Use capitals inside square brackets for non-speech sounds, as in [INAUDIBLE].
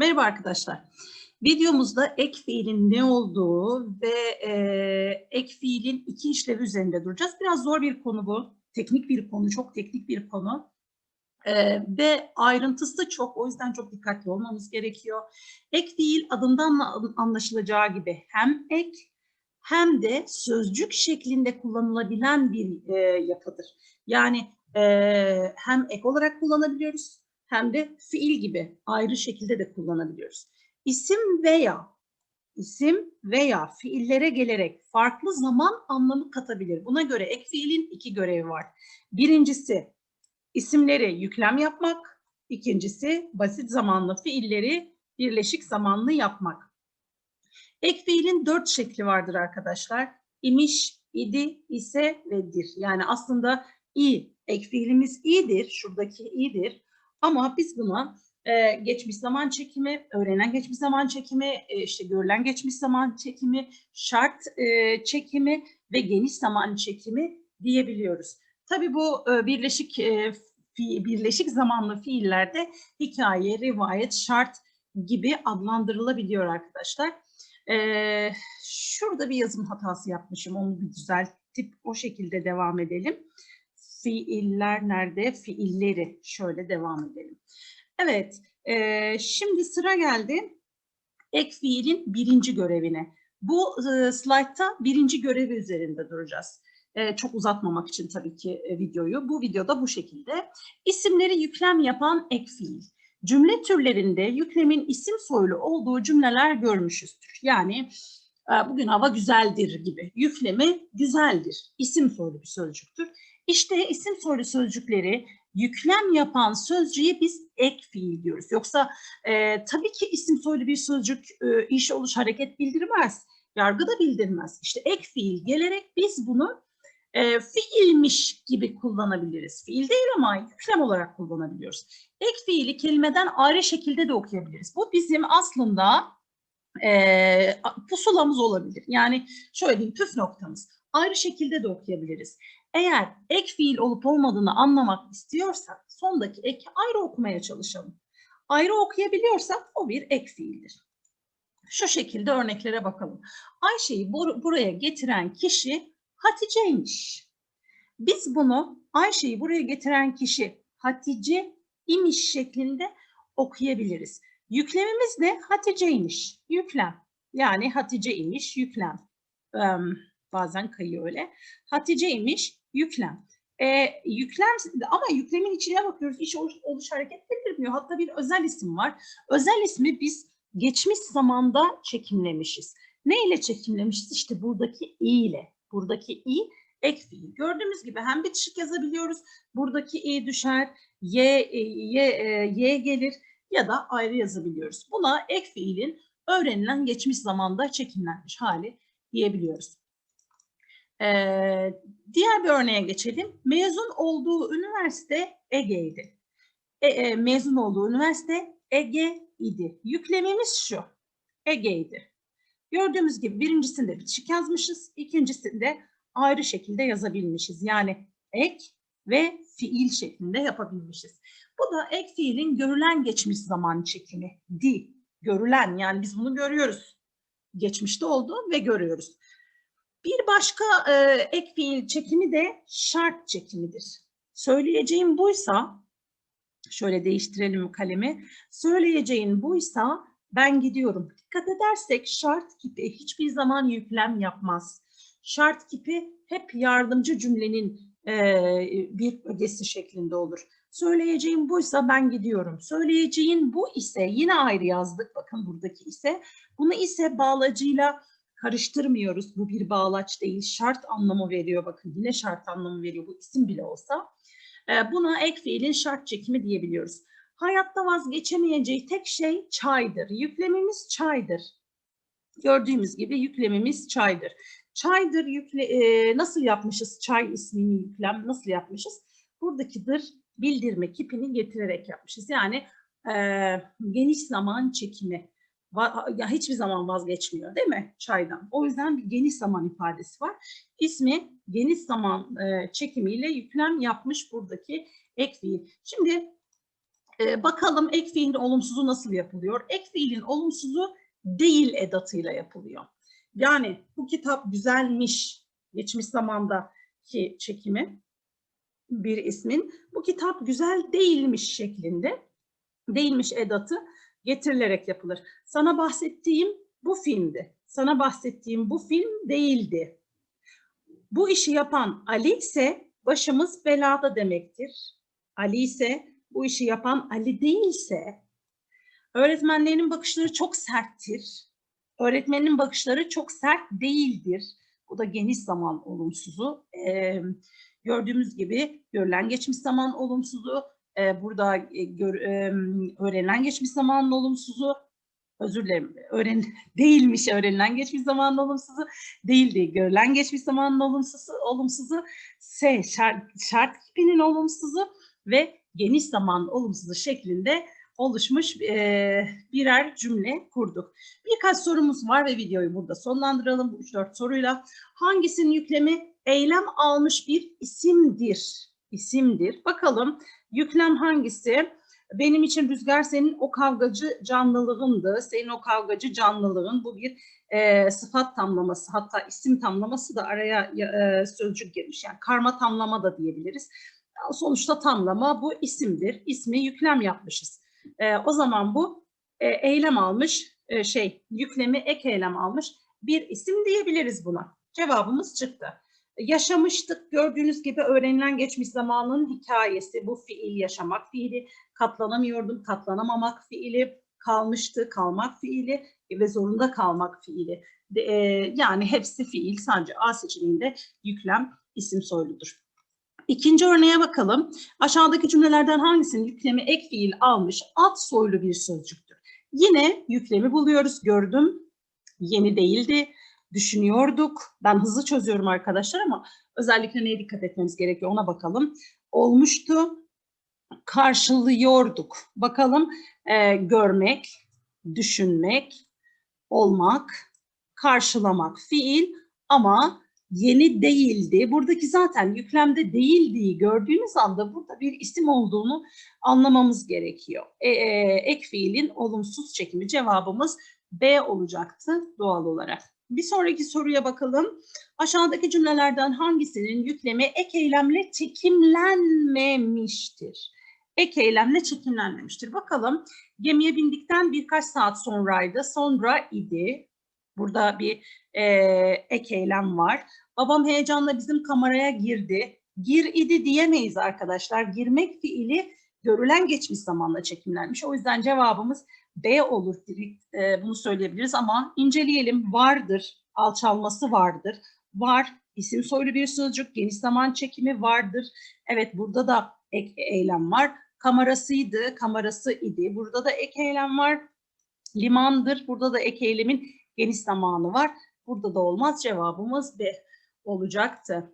Merhaba arkadaşlar. Videomuzda ek fiilin ne olduğu ve e, ek fiilin iki işlevi üzerinde duracağız. Biraz zor bir konu bu. Teknik bir konu, çok teknik bir konu. E, ve ayrıntısı da çok. O yüzden çok dikkatli olmamız gerekiyor. Ek fiil adından anlaşılacağı gibi hem ek hem de sözcük şeklinde kullanılabilen bir e, yapıdır. Yani e, hem ek olarak kullanabiliyoruz hem de fiil gibi ayrı şekilde de kullanabiliyoruz. İsim veya isim veya fiillere gelerek farklı zaman anlamı katabilir. Buna göre ek fiilin iki görevi var. Birincisi isimleri yüklem yapmak, ikincisi basit zamanlı fiilleri birleşik zamanlı yapmak. Ek fiilin dört şekli vardır arkadaşlar. İmiş, idi, ise ve dir. Yani aslında i, ek fiilimiz i'dir, şuradaki i'dir. Ama biz buna e, geçmiş zaman çekimi, öğrenen geçmiş zaman çekimi, e, işte görülen geçmiş zaman çekimi, şart e, çekimi ve geniş zaman çekimi diyebiliyoruz. Tabii bu e, birleşik e, fi, birleşik zamanlı fiillerde hikaye, rivayet, şart gibi adlandırılabiliyor arkadaşlar. Ee, şurada bir yazım hatası yapmışım. Onu bir düzeltip o şekilde devam edelim. Fiiller nerede? Fiilleri. Şöyle devam edelim. Evet. E, şimdi sıra geldi ek fiilin birinci görevine. Bu e, slaytta birinci görevi üzerinde duracağız. E, çok uzatmamak için tabii ki e, videoyu. Bu videoda bu şekilde. İsimleri yüklem yapan ek fiil. Cümle türlerinde yüklemin isim soylu olduğu cümleler görmüşüzdür. Yani e, bugün hava güzeldir gibi. Yüklemi güzeldir. İsim soylu bir sözcüktür. İşte isim soylu sözcükleri yüklem yapan sözcüğe biz ek fiil diyoruz. Yoksa e, tabii ki isim soylu bir sözcük e, iş, oluş, hareket bildirmez. Yargı da bildirmez. İşte ek fiil gelerek biz bunu e, fiilmiş gibi kullanabiliriz. Fiil değil ama yüklem olarak kullanabiliyoruz. Ek fiili kelimeden ayrı şekilde de okuyabiliriz. Bu bizim aslında e, pusulamız olabilir. Yani şöyle diyeyim püf noktamız. Ayrı şekilde de okuyabiliriz. Eğer ek fiil olup olmadığını anlamak istiyorsak sondaki eki ayrı okumaya çalışalım. Ayrı okuyabiliyorsak o bir ek fiildir. Şu şekilde örneklere bakalım. Ayşe'yi bur buraya getiren kişi Hatice'ymiş. Biz bunu Ayşe'yi buraya getiren kişi Hatice imiş şeklinde okuyabiliriz. Yüklemimiz ne? Hatice'ymiş. Yüklem. Yani Hatice imiş, yüklem. Um, bazen kayıyor öyle. Hatice'ymiş, yüklem. E, yüklem ama yüklemin içine bakıyoruz. İş oluş, oluş hareket bildirmiyor. Hatta bir özel isim var. Özel ismi biz geçmiş zamanda çekimlemişiz. Ne ile çekimlemişiz? İşte buradaki i ile. Buradaki i ek fiil. Gördüğümüz gibi hem bitişik yazabiliyoruz. Buradaki i düşer, y, y, y, y gelir ya da ayrı yazabiliyoruz. Buna ek fiilin öğrenilen geçmiş zamanda çekimlenmiş hali diyebiliyoruz. Ee, diğer bir örneğe geçelim. Mezun olduğu üniversite Ege'ydi. E, e, mezun olduğu üniversite Ege idi. Yüklemimiz şu. Ege'ydi. Gördüğümüz gibi birincisinde bitişik yazmışız. ikincisinde ayrı şekilde yazabilmişiz. Yani ek ve fiil şeklinde yapabilmişiz. Bu da ek fiilin görülen geçmiş zaman çekimi. Di. Görülen yani biz bunu görüyoruz. Geçmişte oldu ve görüyoruz. Bir başka e, ek fiil çekimi de şart çekimidir. Söyleyeceğim buysa, şöyle değiştirelim kalemi. Söyleyeceğin buysa ben gidiyorum. Dikkat edersek şart kipi hiçbir zaman yüklem yapmaz. Şart kipi hep yardımcı cümlenin e, bir ögesi şeklinde olur. Söyleyeceğim buysa ben gidiyorum. Söyleyeceğin bu ise yine ayrı yazdık. Bakın buradaki ise. Bunu ise bağlacıyla karıştırmıyoruz. Bu bir bağlaç değil. Şart anlamı veriyor. Bakın yine şart anlamı veriyor. Bu isim bile olsa. Ee, buna ek fiilin şart çekimi diyebiliyoruz. Hayatta vazgeçemeyeceği tek şey çaydır. Yüklemimiz çaydır. Gördüğümüz gibi yüklemimiz çaydır. Çaydır yükle, e, nasıl yapmışız? Çay ismini yüklem nasıl yapmışız? Buradakidir bildirme kipini getirerek yapmışız. Yani e, geniş zaman çekimi ya hiçbir zaman vazgeçmiyor değil mi çaydan? O yüzden bir geniş zaman ifadesi var. İsmi geniş zaman e, çekimiyle yüklem yapmış buradaki ek fiil. Şimdi Ee, bakalım ek fiilin olumsuzu nasıl yapılıyor? Ek fiilin olumsuzu değil edatıyla yapılıyor. Yani bu kitap güzelmiş geçmiş zamandaki çekimi bir ismin bu kitap güzel değilmiş şeklinde değilmiş edatı getirilerek yapılır. Sana bahsettiğim bu filmdi. Sana bahsettiğim bu film değildi. Bu işi yapan Ali ise başımız belada demektir. Ali ise bu işi yapan Ali değilse öğretmenlerinin bakışları çok serttir. Öğretmenin bakışları çok sert değildir. Bu da geniş zaman olumsuzu. Ee, gördüğümüz gibi görülen geçmiş zaman olumsuzu. Ee, burada e, gör, e, öğrenilen geçmiş zamanın olumsuzu. Özür dilerim. Öğren [LAUGHS] değilmiş öğrenilen geçmiş zamanın olumsuzu. Değildi. Görülen geçmiş zamanın olumsuzu. olumsuzu. S şart, şart kipinin olumsuzu ve geniş zaman olumsuzu şeklinde oluşmuş e, birer cümle kurduk. Birkaç sorumuz var ve videoyu burada sonlandıralım bu 3-4 soruyla. Hangisinin yüklemi eylem almış bir isimdir? İsimdir. Bakalım yüklem hangisi? Benim için rüzgar senin o kavgacı canlılığındı. Senin o kavgacı canlılığın bu bir e, sıfat tamlaması hatta isim tamlaması da araya e, sözcük girmiş. Yani karma tamlama da diyebiliriz. Sonuçta tamlama bu isimdir. İsmi yüklem yapmışız. E, o zaman bu e, eylem almış, e, şey yüklemi ek eylem almış bir isim diyebiliriz buna. Cevabımız çıktı. Yaşamıştık gördüğünüz gibi öğrenilen geçmiş zamanın hikayesi bu fiil yaşamak fiili, katlanamıyordum katlanamamak fiili, kalmıştı kalmak fiili ve zorunda kalmak fiili. De, e, yani hepsi fiil sadece A seçeneğinde yüklem isim soyludur. İkinci örneğe bakalım. Aşağıdaki cümlelerden hangisinin yüklemi ek fiil almış alt soylu bir sözcüktür? Yine yüklemi buluyoruz. Gördüm. Yeni değildi. Düşünüyorduk. Ben hızlı çözüyorum arkadaşlar ama özellikle neye dikkat etmemiz gerekiyor ona bakalım. Olmuştu. Karşılıyorduk. Bakalım e, görmek, düşünmek, olmak, karşılamak fiil ama yeni değildi. Buradaki zaten yüklemde değildiği gördüğümüz anda burada bir isim olduğunu anlamamız gerekiyor. E, e, ek fiilin olumsuz çekimi cevabımız B olacaktı doğal olarak. Bir sonraki soruya bakalım. Aşağıdaki cümlelerden hangisinin yüklemi ek eylemle çekimlenmemiştir? Ek eylemle çekimlenmemiştir. Bakalım gemiye bindikten birkaç saat sonraydı. Sonra idi. Burada bir e, ek eylem var. Babam heyecanla bizim kameraya girdi. Gir idi diyemeyiz arkadaşlar. Girmek fiili görülen geçmiş zamanla çekimlenmiş. O yüzden cevabımız B olur. Direkt, e, bunu söyleyebiliriz ama inceleyelim. Vardır, alçalması vardır. Var, isim soylu bir sözcük, geniş zaman çekimi vardır. Evet burada da ek eylem var. Kamerasıydı, kamerası idi. Burada da ek eylem var. Limandır. Burada da ek eylemin geniş zamanı var. Burada da olmaz. Cevabımız B olacaktı.